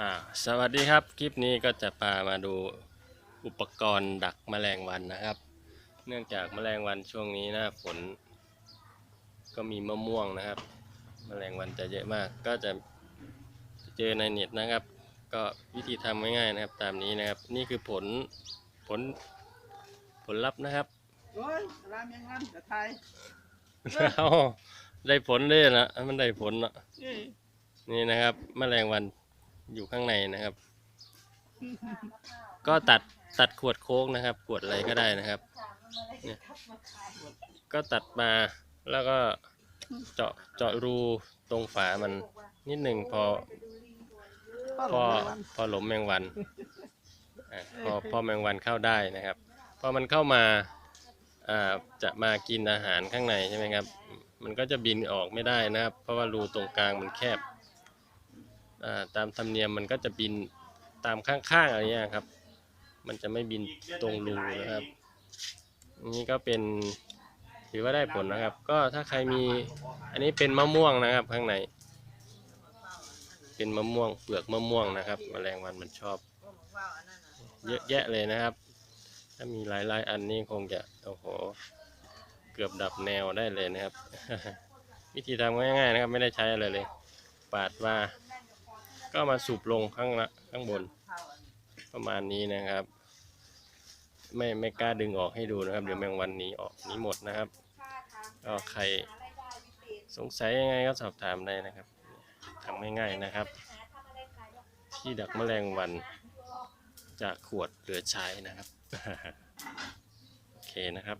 อ่าสวัสดีครับ คลิปนี้ก็จะพามาดูอุปกรณ์ดักแมลงวันนะครับ เนื่องจากแมลงวันช่วงนี้หน้าฝน ก็มีมะม่วงนะครับแมลงวันจะเยอะมาก ก็จะเจอในเน็ตนะครับ ก็วิธีทำง่ายๆนะครับ ตามนี้นะครับ นี่คือผลผลผลลัพธ์นะครับโอ้ยรามยังงั้นกับไทยเอาได้ผลเลยนะมันได้ผลนะเอ้ยนี่นะครับแมลงวัน อยู่ข้างในนะครับ ก็ตัดตัดขวดโค้กนะครับ ขวดอะไรก็ได้นะครับเนี่ยก็ตัดมาแล้วก็เจาะเจาะรูตรงฝามันนิดหนึ่งพอพอพอหลมแมงวันอะพอพอแมงวันเข้าได้นะครับพอมันเข้ามาอ่าจะมากินอาหารข้างในใช่ไหมครับ มันก็จะบินออกไม่ได้นะครับ เพราะว่ารูตรงกลางมันแคบ ตามธรรมเนียมมันก็จะบินตามข้างๆอะไรเงี้ยครับ มันจะไม่บินตรงรูนะครับ นี่ก็เป็นถือว่าได้ผลนะครับ ก็ถ้าใครมีอันนี้เป็นมะม่วงนะครับข้างใน เป็นมะม่วงเปลือกมะม่วงนะครับแมลงวันมันชอบ เยอะแยะเลยนะครับ ถ้ามีหลายๆ อันนี้คงจะโอ้โหเกือบดับแนวได้เลยนะครับ วิธีทำง่ายๆนะครับ ไม่ได้ใช้อะไรเลย ปาดมา ก็มาสูบลงข้างละข้างบน ประมาณนี้นะครับ ไม่ไม่กล้าดึงออกให้ดูนะครับ เดี๋ยวแมงวันหนีออกนี้หมดนะครับก็ใครสงสัยยังไงก็สอบถามได้นะครับทำง่ายๆนะครับ ที่ดักแมลงวันจากขวดเหลือใช้นะครับ โอเคนะครับ